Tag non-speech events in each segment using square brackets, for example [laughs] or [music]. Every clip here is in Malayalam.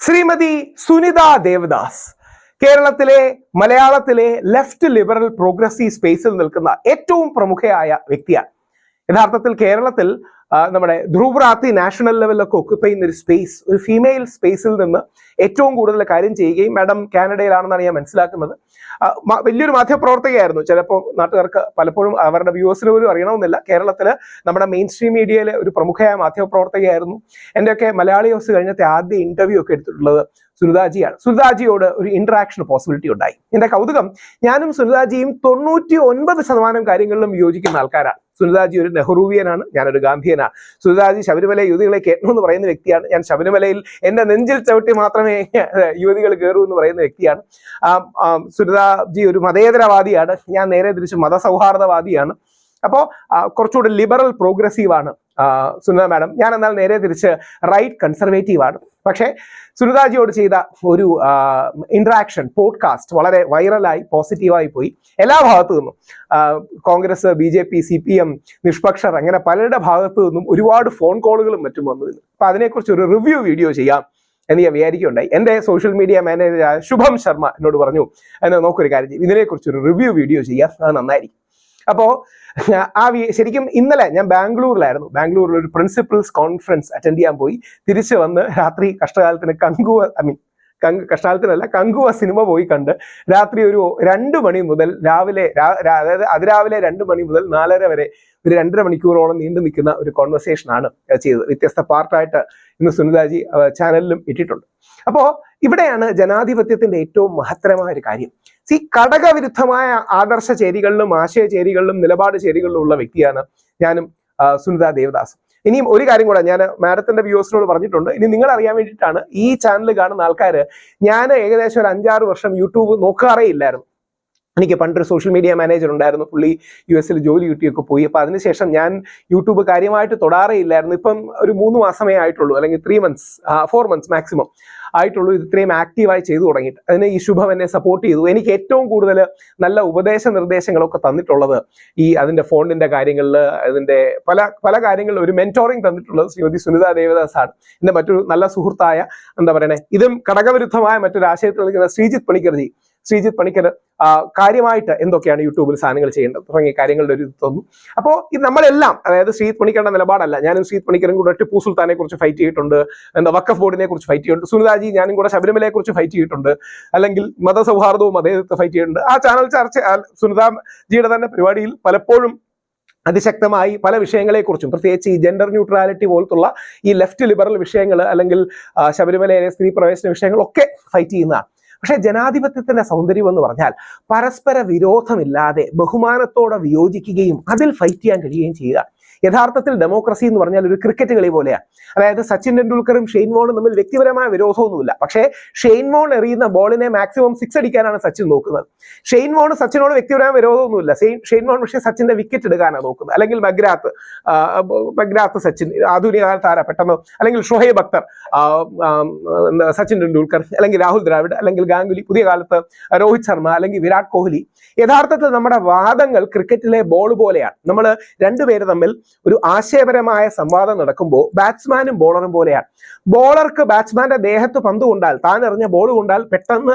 ശ്രീമതി സുനിത ദേവദാസ് കേരളത്തിലെ മലയാളത്തിലെ ലെഫ്റ്റ് ലിബറൽ പ്രോഗ്രസീവ് സ്പേസിൽ നിൽക്കുന്ന ഏറ്റവും പ്രമുഖയായ വ്യക്തിയാണ്. യഥാർത്ഥത്തിൽ കേരളത്തിൽ നമ്മുടെ ധ്രുവറാത്തി നാഷണൽ ലെവലിലൊക്കെ ഒക്കുപ്പൈ ചെയ്യുന്ന ഒരു സ്പേസ് ഒരു ഫീമെയിൽ സ്പേസിൽ നിന്ന് ഏറ്റവും കൂടുതൽ കാര്യം ചെയ്യുകയും മാഡം കാനഡയിലാണെന്നാണ് ഞാൻ മനസ്സിലാക്കുന്നത്. വലിയൊരു മാധ്യമപ്രവർത്തകയായിരുന്നു. ചിലപ്പോൾ നാട്ടുകാർക്ക് പലപ്പോഴും അവരുടെ വ്യൂവേഴ്സിന് പോലും അറിയണമെന്നില്ല. കേരളത്തിൽ നമ്മുടെ മെയിൻ സ്ട്രീം മീഡിയയിലെ ഒരു പ്രമുഖയായ മാധ്യമപ്രവർത്തകയായിരുന്നു. എന്റെയൊക്കെ മലയാളി ഹൗസ് കഴിഞ്ഞത്തെ ആദ്യ ഇന്റർവ്യൂ ഒക്കെ എടുത്തിട്ടുള്ളത് സുനിതാജിയാണ്. സുനിതാജിയോട് ഒരു ഇന്ററാക്ഷൻ പോസിബിലിറ്റി ഉണ്ടായി. എന്റെ കൗതുകം ഞാനും സുനിതാജിയും തൊണ്ണൂറ്റി ഒൻപത് ശതമാനം കാര്യങ്ങളിലും യോജിക്കുന്ന ആൾക്കാരാണ്. സുനിതാജി ഒരു നെഹ്റുവിയനാണ് ഞാനൊരു ഗാന്ധിയനാണ് സുനിതാജി ശബരിമല യുവതികളെ കയറ്റണമെന്ന് പറയുന്ന വ്യക്തിയാണ്. ഞാൻ ശബരിമലയിൽ എന്റെ നെഞ്ചിൽ ചവിട്ടി മാത്രമേ [laughs] യുവതികൾ കയറൂ എന്ന് പറയുന്ന വ്യക്തിയാണ്. സുനിതാജി ഒരു മതേതരവാദിയാണ്. ഞാൻ നേരെ തിരിച്ച് മതസൗഹാർദ്ദവാദിയാണ്. അപ്പോൾ കുറച്ചുകൂടി ലിബറൽ പ്രോഗ്രസീവ് ആണ്. സുനിത മാഡം ഞാൻ എന്നാൽ നേരെ തിരിച്ച് റൈറ്റ് കൺസർവേറ്റീവ് ആണ്. പക്ഷേ സുനിതാജിയോട് ചെയ്ത ഒരു ഇന്ററാക്ഷൻ പോഡ്കാസ്റ്റ് വളരെ വൈറലായി പോസിറ്റീവായി പോയി. എല്ലാ ഭാഗത്തു നിന്നും Congress B J P C P M നിഷ്പക്ഷർ അങ്ങനെ പലരുടെ ഭാഗത്തു നിന്നും ഒരുപാട് ഫോൺ കോളുകളും മറ്റും വന്നു. അപ്പൊ അതിനെക്കുറിച്ച് ഒരു റിവ്യൂ വീഡിയോ ചെയ്യാം എന്ന് ഞാൻ വിചാരിക്കുകയുണ്ടായി. എന്റെ social media manager Shubham Sharma എന്നോട് പറഞ്ഞു എന്നെ നോക്കൊരു കാര്യം ഇതിനെക്കുറിച്ച് ഒരു റിവ്യൂ വീഡിയോ ചെയ്യാം. അത് നന്നായിരിക്കും. അപ്പോൾ ആ ശരിക്കും ഇന്നലെ ഞാൻ ബാംഗ്ലൂരിലായിരുന്നു. ബാംഗ്ലൂരിൽ ഒരു പ്രിൻസിപ്പൽസ് കോൺഫറൻസ് അറ്റൻഡ് ചെയ്യാൻ പോയി. തിരിച്ചു വന്ന് രാത്രി കഷ്ടകാലത്തിന് കങ്കുവ ഐ മീൻ കങ് കഷ്ടകാലത്തിനല്ല കങ്കുവ സിനിമ പോയി കണ്ട് രാത്രി ഒരു രണ്ട് മണി മുതൽ രാവിലെ അതായത് അതിരാവിലെ രണ്ട് മണി മുതൽ നാലര വരെ ഒരു രണ്ടര മണിക്കൂറോളം നീണ്ടു നിൽക്കുന്ന ഒരു കോൺവെർസേഷൻ ആണ് ചെയ്തത്. വ്യത്യസ്ത പാർട്ടായിട്ട് ഇന്ന് സുനിതാജി ചാനലിലും ഇട്ടിട്ടുണ്ട്. അപ്പോ ഇവിടെയാണ് ജനാധിപത്യത്തിന്റെ ഏറ്റവും മഹത്തരമായ ഒരു കാര്യം. ഈ ഘടകവിരുദ്ധമായ ആദർശ ചേരികളിലും ആശയ ചേരികളിലും നിലപാട് ചേരികളിലും ഉള്ള വ്യക്തിയാണ് ഞാനും സുനിത ദേവദാസ്. ഇനിയും ഒരു കാര്യം കൂടെ ഞാൻ മാഡത്തിന്റെ വ്യൂവേഴ്സിനോട് പറഞ്ഞിട്ടുണ്ട്. ഇനി നിങ്ങൾ അറിയാൻ വേണ്ടിയിട്ടാണ് ഈ ചാനൽ കാണുന്ന ആൾക്കാർ ഞാൻ ഏകദേശം ഒരു അഞ്ചാറ് വർഷം യൂട്യൂബ് നോക്കാറേ ഇല്ലായിരുന്നു. എനിക്ക് പണ്ടൊരു സോഷ്യൽ മീഡിയ മാനേജർ ഉണ്ടായിരുന്നു. പുള്ളി യു എസിൽ ജോലി കിട്ടിയൊക്കെ പോയി. അപ്പൊ അതിനുശേഷം ഞാൻ യൂട്യൂബ് കാര്യമായിട്ട് തൊടാറേ ഇല്ലായിരുന്നു. ഇപ്പം ഒരു മൂന്ന് മാസമേ ആയിട്ടുള്ളൂ അല്ലെങ്കിൽ three months four months maximum ആയിട്ടുള്ളൂ ഇത് ഇത്രയും ആക്റ്റീവായി ചെയ്തു തുടങ്ങിയിട്ട്. അതിന് ഈ ശുഭം എന്നെ സപ്പോർട്ട് ചെയ്തു. എനിക്ക് ഏറ്റവും കൂടുതൽ നല്ല ഉപദേശ നിർദ്ദേശങ്ങളൊക്കെ തന്നിട്ടുള്ളത് ഈ അതിന്റെ ഫോണിന്റെ കാര്യങ്ങളിൽ അതിന്റെ പല പല കാര്യങ്ങളിൽ ഒരു മെന്റോറിങ് തന്നിട്ടുള്ളത് ശ്രീമതി സുനിത ദേവദാസ് ആണ് എന്റെ മറ്റൊരു നല്ല സുഹൃത്തായ എന്താ പറയണേ ഇതും ഘടകവിരുദ്ധമായ മറ്റൊരു ആശയത്തിൽ നിൽക്കുന്ന ശ്രീജിത്ത് പണിക്കർജി. ശ്രീജിത്ത് പണിക്കർ കാര്യമായിട്ട് എന്തൊക്കെയാണ് യൂട്യൂബിൽ സാധനങ്ങൾ ചെയ്യേണ്ടത്? തുടങ്ങിയ കാര്യങ്ങളുടെ ഒരു ഇത് തന്നു. അപ്പോൾ ഇത് നമ്മളെല്ലാം അതായത് ശ്രീജിത്ത് പണിക്കരുടെ നിലപാടല്ല ഞാനും ശ്രീജിത്ത് പണിക്കരും കൂടെ ടിപ്പു സുൽത്താനെ കുറിച്ച് ഫൈറ്റ് ചെയ്തിട്ടുണ്ട് എന്താ വക്കഫ് ബോർഡിനെ കുറിച്ച് ഫൈറ്റ് ചെയ്തിട്ടുണ്ട് സുനിതാജി ഞാനും കൂടെ ശബരിമലയെ കുറിച്ച് ഫൈറ്റ് ചെയ്തിട്ടുണ്ട് അല്ലെങ്കിൽ മതസൗഹാർദ്ദവും അദ്ദേഹത്തെ ഫൈറ്റ് ചെയ്തിട്ടുണ്ട്. ആ ചാനൽ ചർച്ച സുനിതാജിയുടെ തന്നെ പരിപാടിയിൽ പലപ്പോഴും അതിശക്തമായി പല വിഷയങ്ങളെക്കുറിച്ചും പ്രത്യേകിച്ച് ഈ ജെൻഡർ ന്യൂട്രാലിറ്റി പോലത്തുള്ള ഈ ലെഫ്റ്റ് ലിബറൽ വിഷയങ്ങൾ അല്ലെങ്കിൽ ശബരിമലയിലെ സ്ത്രീ പ്രവേശന വിഷയങ്ങളൊക്കെ ഫൈറ്റ് ചെയ്യുന്നതാണ്. പക്ഷേ ജനാധിപത്യത്തിന്റെ സൗന്ദര്യം എന്ന് പറഞ്ഞാൽ പരസ്പര വിരോധമില്ലാതെ ബഹുമാനത്തോടെ വിയോജിക്കുകയും അതിൽ ഫൈറ്റ് ചെയ്യാൻ കഴിയുകയും ചെയ്യുക. യഥാർത്ഥത്തിൽ ഡെമോക്രസി എന്ന് പറഞ്ഞാൽ ഒരു ക്രിക്കറ്റ് കളി പോലെയാണ് അതായത് സച്ചിൻ ടെണ്ടുൽക്കറും ഷെയ്ൻ വോണും തമ്മിൽ വ്യക്തിപരമായ വിരോധമൊന്നുമില്ല. പക്ഷേ ഷെയ്ൻ വോൺ എറിയുന്ന ബോളിനെ മാക്സിമം സിക്സ് അടിക്കാനാണ് സച്ചിൻ നോക്കുന്നത്. ഷെയ്ൻ വോൺ സച്ചിനോട് വ്യക്തിപരമായ വിരോധമൊന്നുമില്ല. ഷെയ്ൻ വോൺ പക്ഷേ സച്ചിന്റെ വിക്കറ്റ് എടുക്കാനാണ് നോക്കുന്നത്. അല്ലെങ്കിൽ മഗ്രാത്ത് മഗ്രാത്ത് സച്ചിൻ ആധുനിക താര പെട്ടെന്ന് അല്ലെങ്കിൽ ഷൊഹൈബ് അക്തർ സച്ചിൻ ടെണ്ടുൽക്കർ അല്ലെങ്കിൽ രാഹുൽ ദ്രാവിഡ് അല്ലെങ്കിൽ ഗാംഗുലി പുതിയ കാലത്ത് രോഹിത് ശർമ്മ അല്ലെങ്കിൽ വിരാട് കോഹ്ലി. യഥാർത്ഥത്തിൽ നമ്മുടെ വാദങ്ങൾ ക്രിക്കറ്റിലെ ബോൾ പോലെയാണ്. നമ്മൾ രണ്ടുപേര് തമ്മിൽ ഒരു ആശയപരമായ സംവാദം നടക്കുമ്പോൾ ബാറ്റ്സ്മാനും ബോളറും പോലെയാണ്. ബോളർക്ക് ബാറ്റ്സ്മാന്റെ ദേഹത്ത് പന്ത് കൊണ്ടാൽ താൻ എറിഞ്ഞ ബോൾ കൊണ്ടാൽ പെട്ടെന്ന്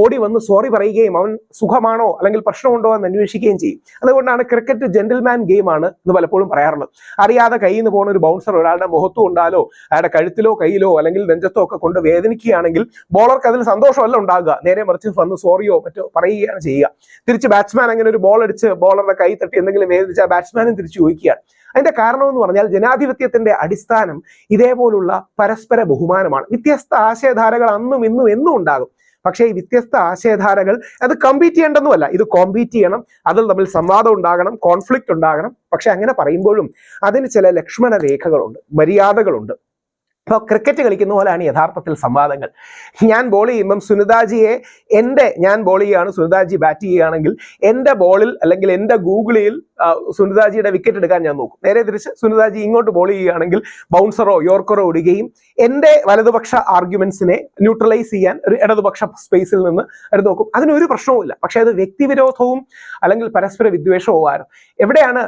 ഓടി വന്ന് സോറി പറയുകയും അവൻ സുഖമാണോ അല്ലെങ്കിൽ പ്രശ്നമുണ്ടോ എന്ന് അന്വേഷിക്കുകയും ചെയ്യും. അതുകൊണ്ടാണ് ക്രിക്കറ്റ് ജെന്റിൽമാൻ ആണ് എന്ന് പലപ്പോഴും പറയാറുള്ളത്. അറിയാതെ കയ്യിൽ നിന്ന് പോകുന്ന ഒരു ബൗൺസർ ഒരാളുടെ മുഖത്തു കൊണ്ടാലോ അയാളുടെ കഴുത്തിലോ കയ്യിലോ അല്ലെങ്കിൽ നെഞ്ചത്തോ ഒക്കെ കൊണ്ട് വേദനിക്കുകയാണെങ്കിൽ ബോളർക്ക് അതിൽ സന്തോഷമല്ല ഉണ്ടാകുക. നേരെ മറിച്ച് വന്ന് സോറിയോ മറ്റോ പറയുകയാണ് ചെയ്യുക. തിരിച്ച് ബാറ്റ്സ്മാൻ അങ്ങനെ ഒരു ബോൾ അടിച്ച് ബോളറുടെ കൈ തട്ടി എന്തെങ്കിലും വേദനിച്ചാൽ ബാറ്റ്സ്മാനും തിരിച്ചു ചോദിക്കുകയാണ്. അതിന്റെ കാരണം എന്ന് പറഞ്ഞാൽ ജനാധിപത്യത്തിന്റെ അടിസ്ഥാനം ഇതേപോലുള്ള പരസ്പര ബഹുമാനമാണ്. വ്യത്യസ്ത ആശയധാരകൾ അന്നും ഇന്നും എന്നും ഉണ്ടാകും. പക്ഷേ ഈ വ്യത്യസ്ത ആശയധാരകൾ അത് കമ്പീറ്റ് ചെയ്യേണ്ടെന്നുമല്ല ഇത് കോമ്പീറ്റ് ചെയ്യണം അതിൽ തമ്മിൽ സംവാദം ഉണ്ടാകണം കോൺഫ്ലിക്റ്റ് ഉണ്ടാകണം. പക്ഷെ അങ്ങനെ പറയുമ്പോഴും അതിന് ചില ലക്ഷ്മണ രേഖകളുണ്ട് മര്യാദകളുണ്ട്. അപ്പോൾ ക്രിക്കറ്റ് കളിക്കുന്ന പോലെയാണ് യഥാർത്ഥത്തിൽ സംവാദങ്ങൾ. ഞാൻ ബോൾ ചെയ്യുമ്പം സുനിതാജിയെ എന്റെ ഞാൻ ബോൾ ചെയ്യുകയാണ് സുനിതാജി ബാറ്റ് ചെയ്യുകയാണെങ്കിൽ എന്റെ ബോളിൽ അല്ലെങ്കിൽ എന്റെ ഗൂഗിളിൽ സുനിതാജിയുടെ വിക്കറ്റ് എടുക്കാൻ ഞാൻ നോക്കും. നേരെ തിരിച്ച് സുനിതാജി ഇങ്ങോട്ട് ബോൾ ചെയ്യുകയാണെങ്കിൽ ബൗൺസറോ യോർക്കറോ ഇടുകയും എന്റെ വലതുപക്ഷ ആർഗ്യുമെന്റ്സിനെ ന്യൂട്രലൈസ് ചെയ്യാൻ ഒരു ഇടതുപക്ഷ സ്പേസിൽ നിന്ന് അവർ നോക്കും. അതിനൊരു പ്രശ്നവുമില്ല പക്ഷെ അത് വ്യക്തിവിരോധവും അല്ലെങ്കിൽ പരസ്പര വിദ്വേഷവും ആയിരുന്നു എവിടെയാണ്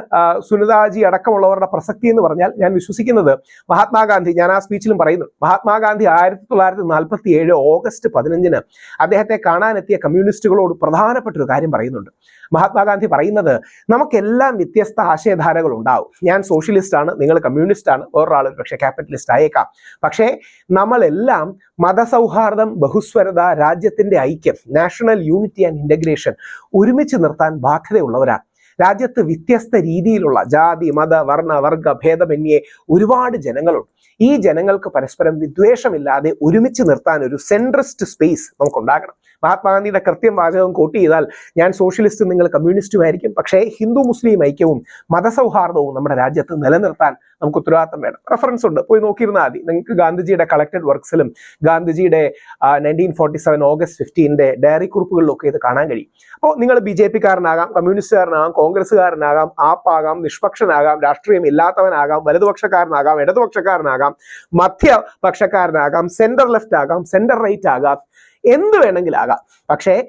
സുനിതാജി അടക്കമുള്ളവരുടെ പ്രസക്തി എന്ന് പറഞ്ഞാൽ ഞാൻ വിശ്വസിക്കുന്നത് മഹാത്മാഗാന്ധി ഞാൻ ആ സ്പീച്ചിലും പറയുന്നു. മഹാത്മാഗാന്ധി ആയിരത്തി തൊള്ളായിരത്തി നാൽപ്പത്തി ഏഴ് ഓഗസ്റ്റ് പതിനഞ്ചിന് അദ്ദേഹത്തെ കാണാനെത്തിയ കമ്മ്യൂണിസ്റ്റുകളോട് പ്രധാനപ്പെട്ട ഒരു കാര്യം പറയുന്നുണ്ട്. മഹാത്മാഗാന്ധി പറയുന്നത് നമുക്കെല്ലാം വ്യത്യസ്ത ആശയധാരകൾ ഉണ്ടാവും. ഞാൻ സോഷ്യലിസ്റ്റ് ആണ് നിങ്ങൾ കമ്മ്യൂണിസ്റ്റ് ആണ് വേറൊരാൾ പക്ഷേ ക്യാപിറ്റലിസ്റ്റ് ആയേക്കാം. പക്ഷേ നമ്മളെല്ലാം മതസൗഹാർദ്ദം ബഹുസ്വരത രാജ്യത്തിന്റെ ഐക്യം നാഷണൽ യൂണിറ്റി ആൻഡ് ഇന്റഗ്രേഷൻ ഒരുമിച്ച് നിർത്താൻ ബാധ്യതയുള്ളവരാണ്. രാജ്യത്ത് വ്യത്യസ്ത രീതിയിലുള്ള ജാതി മത വർണ വർഗ ഭേദമന്യേ ഒരുപാട് ജനങ്ങളുണ്ട്. ഈ ജനങ്ങൾക്ക് പരസ്പരം വിദ്വേഷമില്ലാതെ ഒരുമിച്ച് നിർത്താൻ ഒരു സെൻട്രിസ്റ്റ് സ്പേസ് നമുക്കുണ്ടാകണം. മഹാത്മാഗാന്ധിയുടെ കൃത്യം വാചകം കോട്ട് ചെയ്താൽ ഞാൻ സോഷ്യലിസ്റ്റും നിങ്ങൾ കമ്മ്യൂണിസ്റ്റും ആയിരിക്കും പക്ഷേ ഹിന്ദു മുസ്ലിം ഐക്യവും മതസൗഹാർദ്ദവും നമ്മുടെ രാജ്യത്ത് നിലനിർത്താൻ നമുക്ക് ഉത്തരവാദിത്തം വേണം. റെഫറൻസ് ഉണ്ട്. പോയി നോക്കിയിരുന്നാൽ മതി. നിങ്ങൾക്ക് ഗാന്ധിജിയുടെ കളക്ടഡ് വർക്ക്സിലും ഗാന്ധിജിയുടെ നയന്റീൻ ഫോർട്ടി സെവൻ ഓഗസ്റ്റ് ഫിഫ്റ്റീന്റെ ഡയറി കുറിപ്പുകളിലൊക്കെ ഇത് കാണാൻ കഴിയും. അപ്പോൾ നിങ്ങൾ ബി ജെ പിക്കാരനാകാം കമ്മ്യൂണിസ്റ്റുകാരനാകാം കോൺഗ്രസ്സുകാരനാകാം ആപ്പാകാം നിഷ്പക്ഷനാകാം രാഷ്ട്രീയം ഇല്ലാത്തവനാകാം വലതുപക്ഷക്കാരനാകാം ഇടതുപക്ഷക്കാരനാകാം മധ്യപക്ഷക്കാരനാകാം സെന്റർ ലെഫ്റ്റ് ആകാം സെന്റർ റൈറ്റ് ആകാം എന്ത് വേണമെങ്കിലും ആകാം പക്ഷേ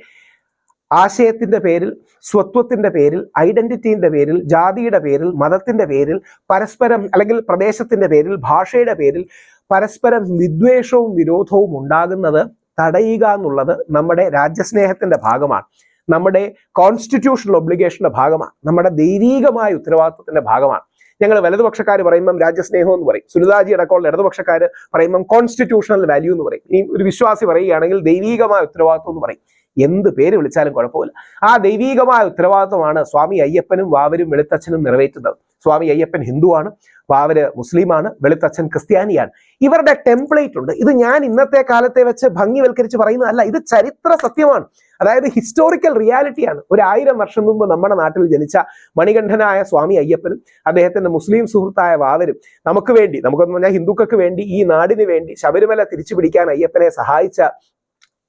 ആശയത്തിന്റെ പേരിൽ സ്വത്വത്തിന്റെ പേരിൽ ഐഡന്റിറ്റിന്റെ പേരിൽ ജാതിയുടെ പേരിൽ മതത്തിന്റെ പേരിൽ പരസ്പരം അല്ലെങ്കിൽ പ്രദേശത്തിന്റെ പേരിൽ ഭാഷയുടെ പേരിൽ പരസ്പരം വിദ്വേഷവും വിരോധവും ഉണ്ടാകുന്നത് തടയുക എന്നുള്ളത് നമ്മുടെ രാജ്യസ്നേഹത്തിന്റെ ഭാഗമാണ്. നമ്മുടെ കോൺസ്റ്റിറ്റ്യൂഷണൽ ഒബ്ലിഗേഷന്റെ ഭാഗമാണ്. നമ്മുടെ ദൈവീകമായ ഉത്തരവാദിത്വത്തിന്റെ ഭാഗമാണ്. ഞങ്ങൾ വലതുപക്ഷക്കാർ പറയുമ്പം രാജ്യസ്നേഹം എന്ന് പറയും. സുനിതാജി അടക്കമുള്ള ഇടതുപക്ഷക്കാർ പറയുമ്പം കോൺസ്റ്റിറ്റ്യൂഷണൽ വാല്യൂ എന്ന് പറയും. ഇനി ഒരു വിശ്വാസി പറയുകയാണെങ്കിൽ ദൈവീകമായ ഉത്തരവാദിത്വം എന്ന് പറയും. എന്ത് പേര് വിളിച്ചാലും കുഴപ്പമില്ല. ആ ദൈവീകമായ ഉത്തരവാദിത്വമാണ് സ്വാമി അയ്യപ്പനും വാവരും വെളുത്തച്ഛനും നിറവേറ്റുന്നത്. സ്വാമി അയ്യപ്പൻ ഹിന്ദുവാണ് വാവര് മുസ്ലിമാണ് വെളുത്തച്ഛൻ ക്രിസ്ത്യാനിയാണ്. ഇവരുടെ ടെംപ്ലേറ്റ് ഉണ്ട്. ഇത് ഞാൻ ഇന്നത്തെ കാലത്തെ വെച്ച് ഭംഗിവൽക്കരിച്ച് പറയുന്നതല്ല ഇത് ചരിത്ര സത്യമാണ്. അതായത് ഹിസ്റ്റോറിക്കൽ റിയാലിറ്റിയാണ് ഒരു ആയിരം വർഷം മുമ്പ് നമ്മുടെ നാട്ടിൽ ജനിച്ച മണികണ്ഠനായ സ്വാമി അയ്യപ്പനും അദ്ദേഹത്തിന്റെ മുസ്ലിം സുഹൃത്തായ വാവരും നമുക്ക് വേണ്ടി നമുക്കെന്ന് പറഞ്ഞാൽ ഹിന്ദുക്കൾക്ക് വേണ്ടി ഈ നാടിന് വേണ്ടി ശബരിമല തിരിച്ചു പിടിക്കാൻ അയ്യപ്പനെ സഹായിച്ച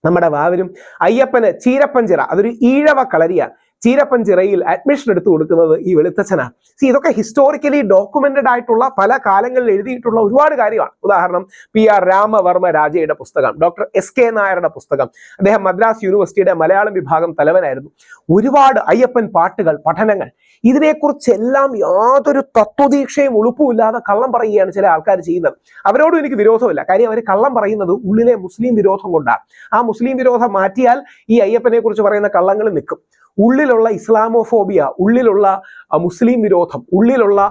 നമ്മുടെ വാവരും അയ്യപ്പന് ചീരപ്പഞ്ചിറ അതൊരു ഈഴവ കളരിയാണ്. ചീരപ്പഞ്ചിറയിൽ അഡ്മിഷൻ എടുത്തു കൊടുക്കുന്നത് ഈ വെളുത്തച്ഛനാണ്. സി ഇതൊക്കെ ഹിസ്റ്റോറിക്കലി ഡോക്യുമെന്റഡ് ആയിട്ടുള്ള പല കാലങ്ങളിൽ എഴുതിയിട്ടുള്ള ഒരുപാട് കാര്യമാണ്. ഉദാഹരണം പി ആർ രാമവർമ്മ രാജയുടെ പുസ്തകം ഡോക്ടർ എസ് കെ നായരുടെ പുസ്തകം അദ്ദേഹം മദ്രാസ് യൂണിവേഴ്സിറ്റിയുടെ മലയാളം വിഭാഗം തലവനായിരുന്നു. ഒരുപാട് അയ്യപ്പൻ പാട്ടുകൾ പഠനങ്ങൾ ഇതിനെക്കുറിച്ചെല്ലാം യാതൊരു തത്വദീക്ഷയും ഉളുപ്പുമില്ലാതെ കള്ളം പറയുകയാണ് ചില ആൾക്കാർ ചെയ്യുന്നത്. അവരോടും എനിക്ക് വിരോധമില്ല. കാര്യം അവർ കള്ളം പറയുന്നത് ഉള്ളിലെ മുസ്ലിം വിരോധം കൊണ്ടാണ്. ആ മുസ്ലിം വിരോധം മാറ്റിയാൽ ഈ അയ്യപ്പനെ കുറിച്ച് പറയുന്ന കള്ളങ്ങൾ നിൽക്കും. ഉള്ളിലുള്ള ഇസ്ലാമോഫോബിയ ഉള്ളിലുള്ള മുസ്ലിം വിരോധം ഉള്ളിലുള്ള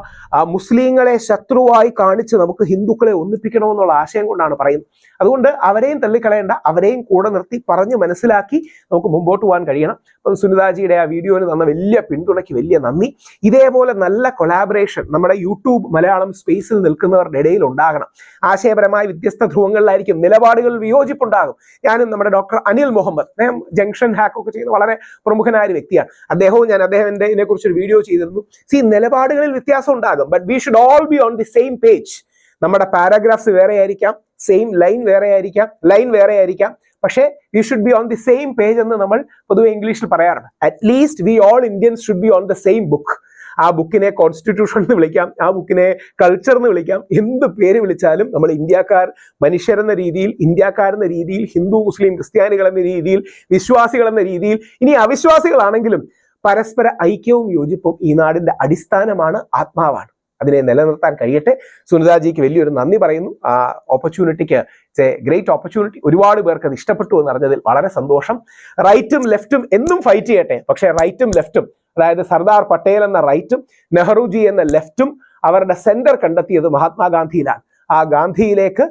മുസ്ലിങ്ങളെ ശത്രുവായി കാണിച്ച് നമുക്ക് ഹിന്ദുക്കളെ ഒന്നിപ്പിക്കണമെന്നുള്ള ആശയം കൊണ്ടാണ് പറയുന്നത്. അതുകൊണ്ട് അവരെയും തള്ളിക്കളയേണ്ട അവരെയും കൂടെ നിർത്തി പറഞ്ഞ് മനസ്സിലാക്കി നമുക്ക് മുമ്പോട്ട് പോകാൻ കഴിയണം. അപ്പം സുനിതാജിയുടെ ആ വീഡിയോയിൽ തന്ന വലിയ പിന്തുണയ്ക്ക് വലിയ നന്ദി. ഇതേപോലെ നല്ല കൊളാബറേഷൻ നമ്മുടെ യൂട്യൂബ് മലയാളം സ്പേസിൽ നിൽക്കുന്നവരുടെ ഇടയിൽ ഉണ്ടാകണം. ആശയപരമായ വ്യത്യസ്ത ധ്രുവങ്ങളിലായിരിക്കും നിലപാടുകൾ വിയോജിപ്പുണ്ടാകും. ഞാനും നമ്മുടെ ഡോക്ടർ അനിൽ മുഹമ്മദ് അദ്ദേഹം ജംഗ്ഷൻ ഹാക്കൊക്കെ ചെയ്യുന്ന വളരെ പ്രമുഖനായ ഒരു വ്യക്തിയാണ്. അദ്ദേഹവും ഞാൻ അദ്ദേഹം ഇതിനെക്കുറിച്ച് ഇതിനെക്കുറിച്ചൊരു വീഡിയോ ചെയ്തിരുന്നു സി നിലപാടുകളിൽ വ്യത്യാസം ഉണ്ടാകും but we should all be on the same page നമ്മുടെ പാരാഗ്രാഫ്സ് വേറെ ആയിരിക്കാം സെയിം ലൈൻ വേറെ ആയിരിക്കാം ലൈൻ വേറെ ആയിരിക്കാം പക്ഷേ we should be on the same page എന്ന് നമ്മൾ പൊതുവെ ഇംഗ്ലീഷിൽ പറയാറുണ്ട്. At least we all Indians should be on the same book ആ ബുക്കിനെ കോൺസ്റ്റിറ്റ്യൂഷൻ എന്ന് വിളിക്കാം ആ ബുക്കിനെ കൾച്ചർ എന്ന് വിളിക്കാം. എന്ത് പേര് വിളിച്ചാലും നമ്മൾ ഇന്ത്യക്കാർ മനുഷ്യരെന്ന രീതിയിൽ ഇന്ത്യക്കാരെന്ന രീതിയിൽ ഹിന്ദു മുസ്ലിം ക്രിസ്ത്യാനികൾ എന്ന രീതിയിൽ വിശ്വാസികൾ എന്ന രീതിയിൽ ഇനി അവിശ്വാസികളാണെങ്കിലും പരസ്പര ഐക്യവും യോജിപ്പും ഈ നാടിന്റെ അടിസ്ഥാനമാണ് ആത്മാവാണ്. അതിനെ നിലനിർത്താൻ കഴിയട്ടെ. സുനിതാജിക്ക് വലിയൊരു നന്ദി പറയുന്നു. ആ ഓപ്പർച്യൂണിറ്റിക്ക് ഗ്രേറ്റ് ഓപ്പർച്യൂണിറ്റി ഒരുപാട് പേർക്ക് അത് ഇഷ്ടപ്പെട്ടു എന്ന് അറിഞ്ഞതിൽ വളരെ സന്തോഷം. റൈറ്റും ലെഫ്റ്റും എന്നും ഫൈറ്റ് ചെയ്യട്ടെ. പക്ഷേ റൈറ്റും ലെഫ്റ്റും അതായത് സർദാർ പട്ടേൽ എന്ന റൈറ്റും നെഹ്റുജി എന്ന ലെഫ്റ്റും അവരുടെ സെന്റർ കണ്ടെത്തിയത് മഹാത്മാഗാന്ധിയിലാണ്. ആ ഗാന്ധിയിലേക്ക്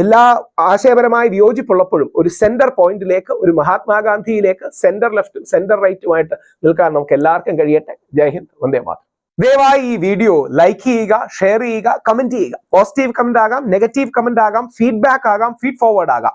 എല്ലാ ആശയപരമായി വിയോജിപ്പുള്ളപ്പോഴും ഒരു സെന്റർ പോയിന്റിലേക്ക് ഒരു മഹാത്മാഗാന്ധിയിലേക്ക് സെന്റർ ലെഫ്റ്റും സെന്റർ റൈറ്റുമായിട്ട് നിൽക്കാൻ നമുക്ക് എല്ലാവർക്കും കഴിയട്ടെ. ജയ് ഹിന്ദ് വന്ദേ മാതരം. ദയവായി ഈ വീഡിയോ ലൈക്ക് ചെയ്യുക ഷെയർ ചെയ്യുക കമന്റ് ചെയ്യുക. പോസിറ്റീവ് കമന്റ് ആകാം നെഗറ്റീവ് കമന്റ് ആകാം ഫീഡ്ബാക്ക് ആകാം ഫീഡ് ഫോർവേഡ് ആകാം.